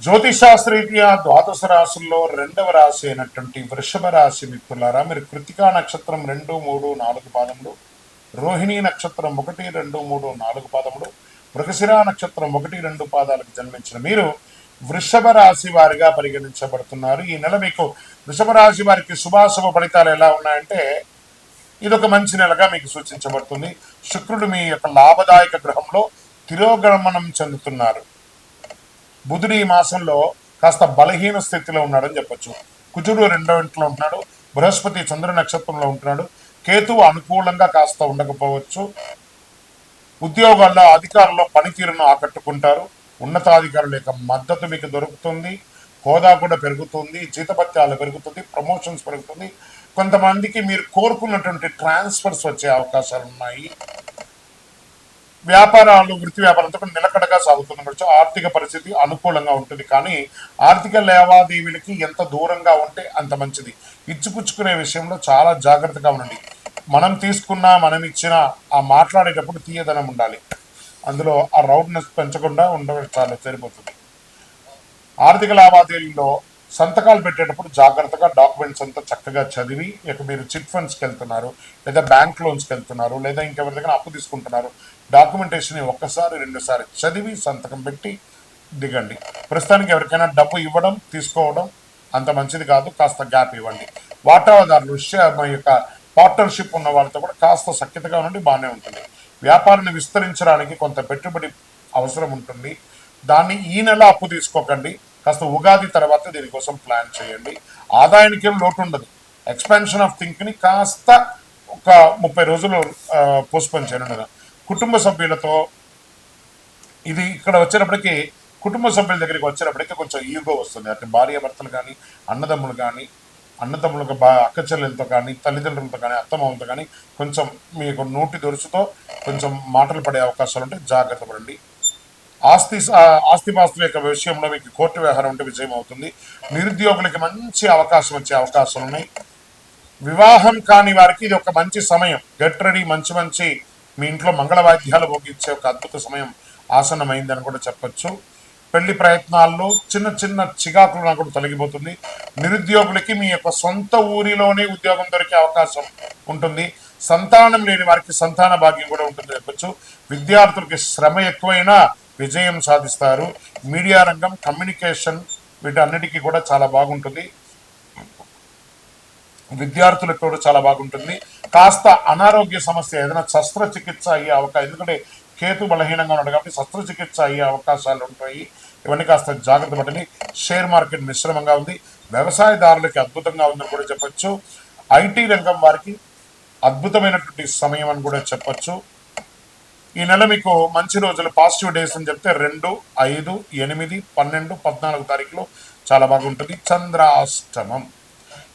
జ్యోతిశాస్త్రరీత్యా ద్వాదశ రాశుల్లో రెండవ రాశి అయినటువంటి వృషభ రాశి మిత్రులారా మీరు కృతికా నక్షత్రం రెండు మూడు నాలుగు పాదములు రోహిణీ నక్షత్రం ఒకటి రెండు మూడు నాలుగు పాదములు మృగశిరా నక్షత్రం ఒకటి రెండు పాదాలకు జన్మించిన మీరు వృషభ రాశి వారిగా పరిగణించబడుతున్నారు. ఈ నెల మీకు వృషభ రాశి వారికి శుభాశుభ ఫలితాలు ఎలా ఉన్నాయంటే ఇది ఒక మంచి నెలగా మీకు సూచించబడుతుంది. శుక్రుడు మీ యొక్క లాభదాయక గ్రహంలో తిరోగమనం చెందుతున్నారు. బుధుడు ఈ మాసంలో కాస్త బలహీన స్థితిలో ఉన్నాడని చెప్పొచ్చు. కుజుడు రెండో ఇంట్లో ఉంటున్నాడు. బృహస్పతి చంద్ర నక్షత్రంలో ఉంటున్నాడు. కేతువు అనుకూలంగా కాస్త ఉండకపోవచ్చు. ఉద్యోగాల్లో అధికారుల్లో పనితీరును ఆకట్టుకుంటారు. ఉన్నతాధికారుల యొక్క మద్దతు మీకు దొరుకుతుంది. హోదా కూడా పెరుగుతుంది. జీతభత్యాలు పెరుగుతుంది. ప్రమోషన్స్ పెరుగుతుంది. కొంతమందికి మీరు కోరుకున్నటువంటి ట్రాన్స్ఫర్స్ వచ్చే అవకాశాలు ఉన్నాయి వ్యాపారాలు వృత్తి వ్యాపారంతో కూడా నిలకడగా సాగుతున్నవచ్చు ఆర్థిక పరిస్థితి అనుకూలంగా ఉంటుంది. కానీ ఆర్థిక లావాదేవీలకి ఎంత దూరంగా ఉంటే అంత మంచిది. ఇచ్చిపుచ్చుకునే విషయంలో చాలా జాగ్రత్తగా ఉండండి. మనం తీసుకున్నా మనం ఇచ్చిన ఆ మాట్లాడేటప్పుడు తీయదనం ఉండాలి. అందులో ఆ రౌడ్నెస్ పెంచకుండా ఉండడం చాలా సరిపోతుంది. ఆర్థిక లావాదేవీల్లో సంతకాలు పెట్టేటప్పుడు జాగ్రత్తగా డాక్యుమెంట్స్ అంతా చక్కగా చదివి ఇక మీరు చిట్ ఫండ్స్కి వెళ్తున్నారు లేదా బ్యాంక్ లోన్స్కి వెళ్తున్నారు లేదా ఇంకెవరి దగ్గర అప్పు తీసుకుంటున్నారు డాక్యుమెంటేషన్ ఒక్కసారి రెండుసారి చదివి సంతకం పెట్టి దిగండి. ప్రస్తుతానికి ఎవరికైనా డబ్బు ఇవ్వడం తీసుకోవడం అంత మంచిది కాదు. కాస్త గ్యాప్ ఇవ్వండి. వాటాదారులు షే- మా యొక్క పార్ట్నర్షిప్ ఉన్న వాళ్ళతో కూడా కాస్త సఖ్యతగా ఉండి బాగానే ఉంటుంది. వ్యాపారాన్ని విస్తరించడానికి కొంత పెట్టుబడి అవసరం ఉంటుంది. దాన్ని ఈ నెల అప్పు తీసుకోకండి. కాస్త ఉగాది తర్వాత దీనికోసం ప్లాన్ చేయండి. ఆదాయానికి ఏం లోటు ఉండదు. ఎక్స్పాన్షన్ ఆఫ్ థింక్ని కాస్త ఒక ముప్పై రోజులు పోస్ట్పోన్ చేయండి కుటుంబ సభ్యులతో ఇది ఇక్కడ వచ్చేటప్పటికి కుటుంబ సభ్యుల దగ్గరికి వచ్చేటప్పటికి కొంచెం ఈగో వస్తుంది. అంటే భార్య భర్తలు కానీ అన్నదమ్ములు కానీ అన్నదమ్ములకు బా అక్క చెల్లెలతో కానీ తల్లిదండ్రులతో కానీ అత్తమామలతో కానీ కొంచెం మీకు నోటి దొరుసుతో కొంచెం మాటలు పడే అవకాశాలు ఉంటే జాగ్రత్త పడండి. ఆస్తి ఆస్తిపాస్తుల యొక్క విషయంలో మీకు కోర్టు వ్యవహారం ఉంటే విజయం అవుతుంది. నిరుద్యోగులకి మంచి అవకాశం వచ్చే అవకాశాలు ఉన్నాయి. వివాహం కాని వారికి ఇది ఒక మంచి సమయం. గెట్ రెడీ మంచి మంచి మీ ఇంట్లో మంగళ వాయిద్యాలు భోగించే ఒక అద్భుత సమయం ఆసన్నమైందని కూడా చెప్పొచ్చు. పెళ్ళి ప్రయత్నాల్లో చిన్న చిన్న చికాకులు నాకు తొలగిపోతుంది. నిరుద్యోగులకి మీ యొక్క సొంత ఊరిలోనే ఉద్యోగం దొరికే అవకాశం ఉంటుంది. సంతానం లేని వారికి సంతాన భాగ్యం కూడా ఉంటుంది చెప్పొచ్చు. విద్యార్థులకి శ్రమ ఎక్కువైనా విజయం సాధిస్తారు. మీడియా రంగం కమ్యూనికేషన్ వీటన్నిటికీ కూడా చాలా బాగుంటుంది. విద్యార్థులకు కూడా చాలా బాగుంటుంది. కాస్త అనారోగ్య సమస్య ఏదైనా శస్త్రచికిత్స అయ్యే అవకాశం ఎందుకంటే కేతు బలహీనంగా ఉన్నాడు కాబట్టి శస్త్రచికిత్స అయ్యే అవకాశాలు ఉంటాయి. ఇవన్నీ కాస్త జాగ్రత్త పడని షేర్ మార్కెట్ మిశ్రమంగా ఉంది. వ్యవసాయదారులకి అద్భుతంగా ఉందని కూడా చెప్పచ్చు. ఐటీ రంగం వారికి అద్భుతమైనటువంటి సమయం అని కూడా చెప్పచ్చు. ఈ నెల మీకు మంచి రోజులు పాజిటివ్ డేస్ అని చెప్తే రెండు ఐదు ఎనిమిది పన్నెండు పద్నాలుగు తారీఖులో చాలా బాగుంటుంది. చంద్రాష్టమం.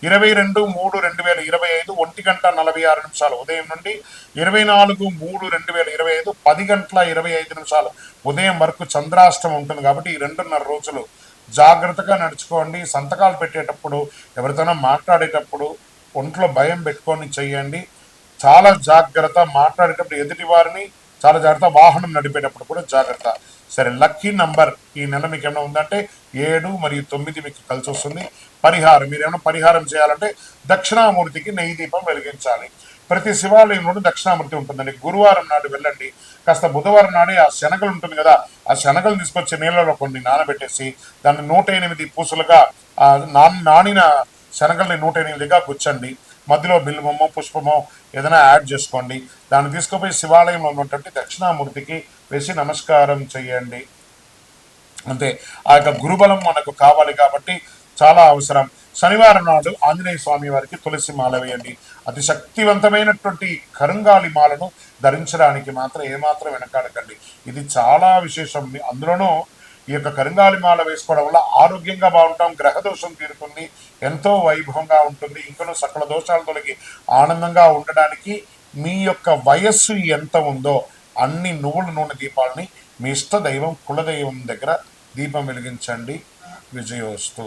ఇరవై రెండు మూడు రెండు వేల ఇరవై ఐదు ఒంటి గంట నలభై ఆరు నిమిషాలు. ఉదయం నుండి ఇరవై నాలుగు మూడు రెండు వేల ఇరవై ఐదు పది గంటల ఇరవై ఐదు నిమిషాలు. ఉదయం వరకు చంద్రాష్టం ఉంటుంది కాబట్టి ఈ రెండున్నర రోజులు జాగ్రత్తగా నడుచుకోండి. సంతకాలు పెట్టేటప్పుడు ఎవరితోనో మాట్లాడేటప్పుడు ఒంట్లో భయం పెట్టుకొని చెయ్యండి చాలా జాగ్రత్త. మాట్లాడేటప్పుడు ఎదుటి వారిని చాలా జాగ్రత్త. వాహనం నడిపేటప్పుడు కూడా జాగ్రత్త. సరే లక్కీ నంబర్ ఈ నెల మీకు ఏమైనా ఉందంటే ఏడు మరియు తొమ్మిది మీకు కలిసి వస్తుంది. పరిహారం మీరు ఏమైనా పరిహారం చేయాలంటే దక్షిణామూర్తికి నెయ్యి దీపం వెలిగించాలి. ప్రతి శివాలయంలోనూ దక్షిణామూర్తి ఉంటుందండి. గురువారం నాడు వెళ్ళండి. కాస్త బుధవారం నాడే ఆ శనగలు ఉంటుంది కదా ఆ శనగలు తీసుకొచ్చి నీళ్ళలో కొన్ని నానబెట్టేసి దాన్ని నూట ఎనిమిది పూసలుగా నాన్ నానిన శనగల్ని నూట ఎనిమిదిగా గుచ్చండి. మధ్యలో బిల్వమో పుష్పమో ఏదైనా యాడ్ చేసుకోండి. దాన్ని తీసుకుపోయి శివాలయంలో ఉన్నటువంటి దక్షిణామూర్తికి వేసి నమస్కారం చేయండి. అంతే. ఆ యొక్క గురుబలం మనకు కావాలి కాబట్టి చాలా అవసరం. శనివారం నాడు ఆంజనేయ స్వామి వారికి తులసి మాల వేయండి. అతి శక్తివంతమైనటువంటి కరుంగాలి మాలను ధరించడానికి మాత్రం ఏమాత్రం వెనకాడకండి. ఇది చాలా విశేషం. అందులోనూ ఈ యొక్క కరుంగాలి మాల వేసుకోవడం వల్ల ఆరోగ్యంగా బాగుంటాం గ్రహదోషం తీరుతుంది ఎంతో వైభవంగా ఉంటుంది ఇంకనూ సకల దోషాలు తొలగి ఆనందంగా ఉండడానికి మీ యొక్క వయస్సు ఎంత ఉందో అన్ని నువ్వుల నూనె దీపాలని మీ ఇష్ట దైవం కులదైవం దగ్గర దీపం వెలిగించండి. విజయోస్తు.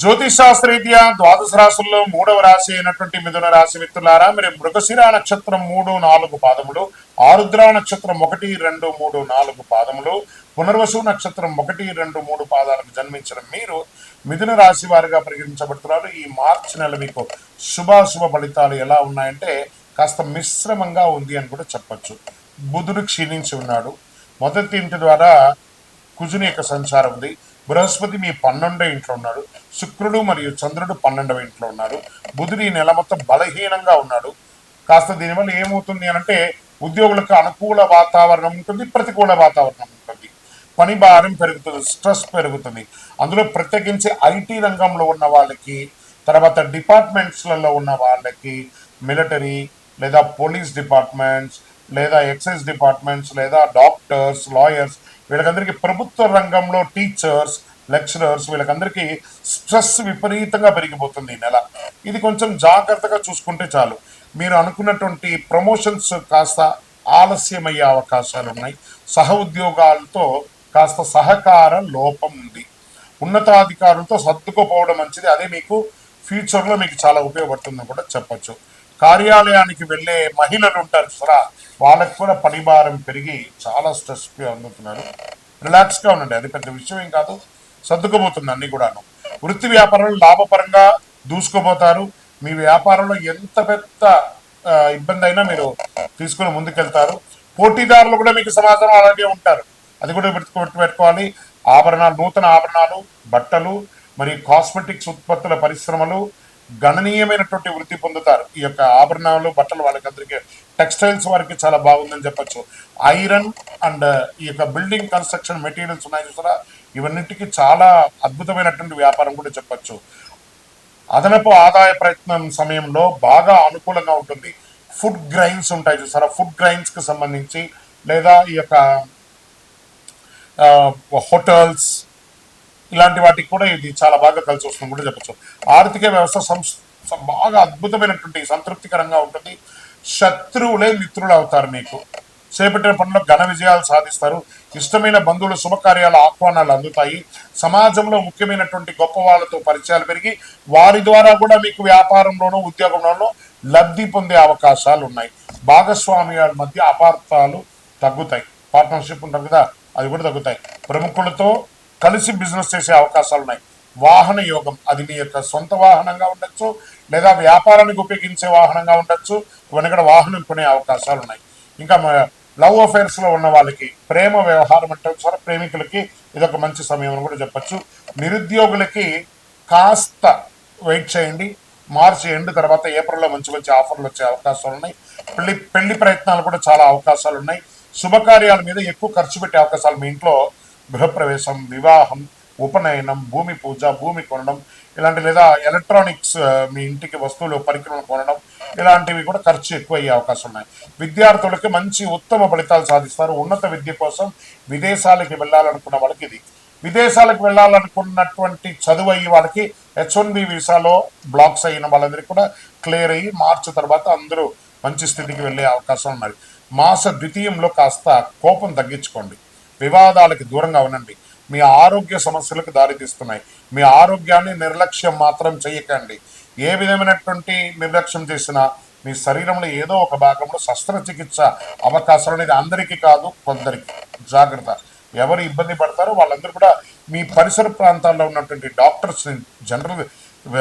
జ్యోతిష్ శాస్త్రరీత్యా ద్వాదశ రాశుల్లో మూడవ రాశి అయినటువంటి మిథున రాశి మిత్రులారా మీరు మృగశిర నక్షత్రం మూడు నాలుగు పాదములు ఆరుద్ర నక్షత్రం ఒకటి రెండు మూడు నాలుగు పాదములు పునర్వసు నక్షత్రం ఒకటి రెండు మూడు పాదాలకు జన్మించిన మీరు మిథున రాశి వారిగా పరిగణించబడుతున్నారు. ఈ మార్చి నెల మీకు శుభాశుభ ఫలితాలు ఎలా ఉన్నాయంటే కాస్త మిశ్రమంగా ఉంది అని కూడా చెప్పొచ్చు. బుధుడు క్షీణించి ఉన్నాడు. మొదటి ఇంటి ద్వారా కుజుని యొక్క సంచారం ఉంది. బృహస్పతి మీ పన్నెండో ఇంట్లో ఉన్నాడు. శుక్రుడు మరియు చంద్రుడు పన్నెండవ ఇంట్లో ఉన్నారు. బుధుడు ఈ నెల మొత్తం బలహీనంగా ఉన్నాడు. కాస్త దీనివల్ల ఏమవుతుంది అని అంటే ఉద్యోగులకు అనుకూల వాతావరణం ఉంటుంది ప్రతికూల వాతావరణం ఉంటుంది. పని భారం పెరుగుతుంది స్ట్రెస్ పెరుగుతుంది. అందులో ప్రత్యేకించి ఐటీ రంగంలో ఉన్న వాళ్ళకి తర్వాత డిపార్ట్మెంట్స్లలో ఉన్న వాళ్ళకి మిలిటరీ లేదా పోలీస్ డిపార్ట్మెంట్స్ లేదా ఎక్సైజ్ డిపార్ట్మెంట్స్ లేదా డాక్టర్స్ లాయర్స్ వీళ్ళకందరికీ ప్రభుత్వ రంగంలో టీచర్స్ లెక్చరర్స్ వీళ్ళకందరికీ స్ట్రెస్ విపరీతంగా పెరిగిపోతుంది ఈ నెల. ఇది కొంచెం జాగ్రత్తగా చూసుకుంటే చాలు. మీరు అనుకున్నటువంటి ప్రమోషన్స్ కాస్త ఆలస్యమయ్యే అవకాశాలు ఉన్నాయి. సహ ఉద్యోగాలతో కాస్త సహకార లోపం ఉంది. ఉన్నతాధికారులతో సర్దుకుపోవడం మంచిది. అదే మీకు ఫ్యూచర్లో మీకు చాలా ఉపయోగపడుతుందని కూడా చెప్పొచ్చు. కార్యాలయానికి వెళ్ళే మహిళలు ఉంటారు సరా వాళ్ళకి కూడా పని భారం పెరిగి చాలా స్ట్రెస్ అందుతున్నారు. రిలాక్స్గా ఉండండి. అది పెద్ద విషయం ఏం కాదు. సర్దుకుపోతుంది అన్ని కూడాను. వృత్తి వ్యాపారాలు లాభపరంగా దూసుకుపోతారు. మీ వ్యాపారంలో ఎంత పెద్ద ఇబ్బంది అయినా మీరు తీసుకుని ముందుకెళ్తారు. పోటీదారులు కూడా మీకు సమాజం అలాగే ఉంటారు. అది కూడా పెట్టుకు పెట్టుకోవాలి ఆభరణాలు నూతన ఆభరణాలు బట్టలు మరియు కాస్మెటిక్స్ ఉత్పత్తుల పరిశ్రమలు గణనీయమైనటువంటి వృద్ధి పొందుతారు. ఈ యొక్క ఆభరణాలు బట్టలు వాళ్ళకి అందరికీ టెక్స్టైల్స్ వారికి చాలా బాగుందని చెప్పొచ్చు. ఐరన్ అండ్ ఈ యొక్క బిల్డింగ్ కన్స్ట్రక్షన్ మెటీరియల్స్ ఉన్నాయి చూసారా? ఇవన్నిటికీ చాలా అద్భుతమైనటువంటి వ్యాపారం కూడా చెప్పచ్చు. అదనపు ఆదాయ ప్రయత్నం సమయంలో బాగా అనుకూలంగా ఉంటుంది. ఫుడ్ గ్రైన్స్ ఉంటాయి చూసారా? ఫుడ్ గ్రైన్స్కి సంబంధించి లేదా ఈ యొక్క హోటల్స్ ఇలాంటి వాటికి కూడా ఇది చాలా బాగా కలిసి వస్తుంది కూడా చెప్పచ్చు. ఆర్థిక వ్యవస్థ సంస్ బాగా అద్భుతమైనటువంటి సంతృప్తికరంగా ఉంటుంది. శత్రువులే మిత్రులు అవుతారు మీకు. చేపట్టిన పనుల్లో ఘన విజయాలు సాధిస్తారు. ఇష్టమైన బంధువుల శుభకార్యాల ఆహ్వానాలు అందుతాయి. సమాజంలో ముఖ్యమైనటువంటి గొప్ప వాళ్ళతో పరిచయాలు పెరిగి వారి ద్వారా కూడా మీకు వ్యాపారంలోనూ ఉద్యోగంలోనూ లబ్ధి పొందే అవకాశాలు ఉన్నాయి. భాగస్వామ్యాల మధ్య అపార్థాలు తగ్గుతాయి. పార్ట్నర్షిప్ ఉంటారు కదా అది కూడా తగ్గుతాయి. ప్రముఖులతో కలిసి బిజినెస్ చేసే అవకాశాలు ఉన్నాయి. వాహన యోగం అది మీ యొక్క సొంత వాహనంగా ఉండొచ్చు లేదా వ్యాపారానికి ఉపయోగించే వాహనంగా ఉండొచ్చు ఇవన్నీ కూడా వాహనం కొనే అవకాశాలు ఉన్నాయి. ఇంకా లవ్ అఫైర్స్లో ఉన్న వాళ్ళకి ప్రేమ వ్యవహారం అంటే సరే ప్రేమికులకి ఇదొక మంచి సమయం అని కూడా చెప్పొచ్చు. నిరుద్యోగులకి కాస్త వెయిట్ చేయండి మార్చి ఎండ్ తర్వాత ఏప్రిల్లో మంచి మంచి ఆఫర్లు వచ్చే అవకాశాలు ఉన్నాయి. పెళ్ళి పెళ్ళి ప్రయత్నాలు కూడా చాలా అవకాశాలు ఉన్నాయి. శుభకార్యాల మీద ఎక్కువ ఖర్చు పెట్టే అవకాశాలు మీ ఇంట్లో గృహప్రవేశం వివాహం ఉపనయనం భూమి పూజ భూమి కొనడం ఇలాంటి లేదా ఎలక్ట్రానిక్స్ మీ ఇంటికి వస్తువులు పరికరాలు కొనడం ఇలాంటివి కూడా ఖర్చు ఎక్కువ అయ్యే అవకాశం ఉన్నాయి. విద్యార్థులకి మంచి ఉత్తమ ఫలితాలు సాధిస్తారు. ఉన్నత విద్య కోసం విదేశాలకి వెళ్ళాలనుకున్న వాళ్ళకి ఇది. విదేశాలకు వెళ్ళాలనుకున్నటువంటి చదువు అయ్యి వాళ్ళకి హెచ్ వన్ బి వీసాలో బ్లాక్స్ అయిన వాళ్ళందరికీ కూడా క్లియర్ అయ్యి మార్చి తర్వాత అందరూ మంచి స్థితికి వెళ్ళే అవకాశం ఉన్నది. మాస ద్వితీయంలో కాస్త కోపం తగ్గించుకోండి. వివాదాలకు దూరంగా ఉండండి. మీ ఆరోగ్య సమస్యలకు దారితీస్తున్నాయి. మీ ఆరోగ్యాన్ని నిర్లక్ష్యం మాత్రం చేయకండి. ఏ విధమైనటువంటి నిర్లక్ష్యం చేసినా మీ శరీరంలో ఏదో ఒక భాగంలో శస్త్రచికిత్స అవకాశం అనేది అందరికీ కాదు కొందరికి. జాగ్రత్త. ఎవరు ఇబ్బంది పడతారో వాళ్ళందరూ కూడా మీ పరిసర ప్రాంతాల్లో ఉన్నటువంటి డాక్టర్స్ని జనరల్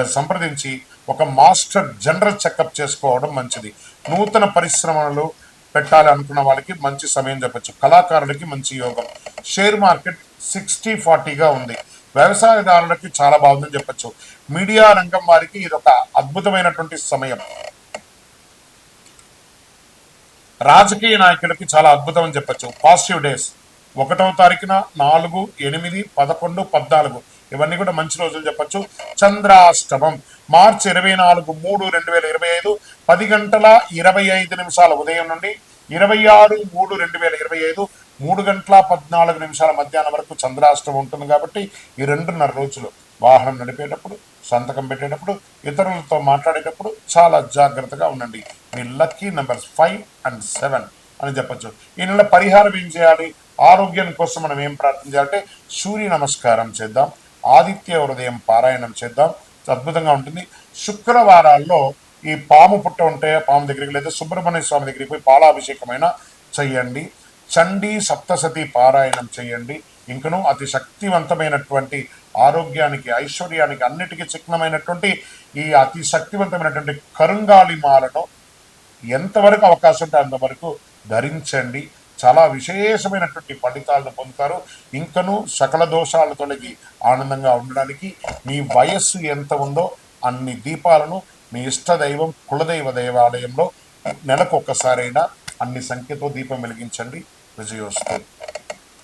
సంప్రదించి ఒక మాస్టర్ జనరల్ చెకప్ చేసుకోవడం మంచిది. నూతన పరిశ్రమలు పెట్టాలి అనుకున్న వాళ్ళకి మంచి సమయం చెప్పచ్చు. కళాకారులకి మంచి యోగం. షేర్ మార్కెట్ సిక్స్టీ ఫార్టీగా ఉంది. వ్యవసాయదారులకి చాలా బాగుందని చెప్పచ్చు. మీడియా రంగం వారికి ఇది ఒక అద్భుతమైనటువంటి సమయం. రాజకీయ నాయకులకి చాలా అద్భుతం అని చెప్పచ్చు. Positive days. ఒకటవ తారీఖున నాలుగు ఎనిమిది పదకొండు పద్నాలుగు. ఇవన్నీ కూడా మంచి రోజులు చెప్పొచ్చు. చంద్రాష్టమం. మార్చి ఇరవై నాలుగు మూడు రెండు వేల ఇరవై ఐదు. పది గంటల ఇరవై ఐదు నిమిషాల ఉదయం నుండి ఇరవై ఆరు మూడు రెండు వేల ఇరవై ఐదు మూడు గంటల పద్నాలుగు నిమిషాల మధ్యాహ్నం వరకు చంద్రాష్టం ఉంటుంది కాబట్టి ఈ రెండున్నర రోజులు వాహనం నడిపేటప్పుడు సంతకం పెట్టేటప్పుడు ఇతరులతో మాట్లాడేటప్పుడు చాలా జాగ్రత్తగా ఉండండి. మీ lucky numbers five and seven అని చెప్పొచ్చు. ఈ నెల పరిహారం ఏం చేయాలి? ఆరోగ్యం కోసం మనం ఏం ప్రార్థన చేయాలంటే సూర్య నమస్కారం చేద్దాం. ఆదిత్య హృదయం పారాయణం చేద్దాం. అద్భుతంగా ఉంటుంది. శుక్రవారాల్లో ఈ పాము పుట్ట ఉంటే పాము దగ్గరికి లేదా సుబ్రహ్మణ్య స్వామి దగ్గరికి పోయి పాలాభిషేకమైన చెయ్యండి చండీ సప్తసతి పారాయణం చేయండి. ఇంకను అతి శక్తివంతమైనటువంటి ఆరోగ్యానికి ఐశ్వర్యానికి అన్నిటికీ చిహ్నమైనటువంటి ఈ అతి శక్తివంతమైనటువంటి కరుంగాలి మాలను ఎంతవరకు అవకాశం ఉంటే అంతవరకు ధరించండి. చాలా విశేషమైనటువంటి ఫలితాలను పొందుతారు. ఇంకను సకల దోషాలు తొలగి ఆనందంగా ఉండడానికి మీ వయస్సు ఎంత ఉందో అన్ని దీపాలను మీ ఇష్ట దైవం కులదైవ దేవాలయంలో నెలకు ఒక్కసారైనా అన్ని సంఖ్యతో దీపం వెలిగించండి. విజయోస్తు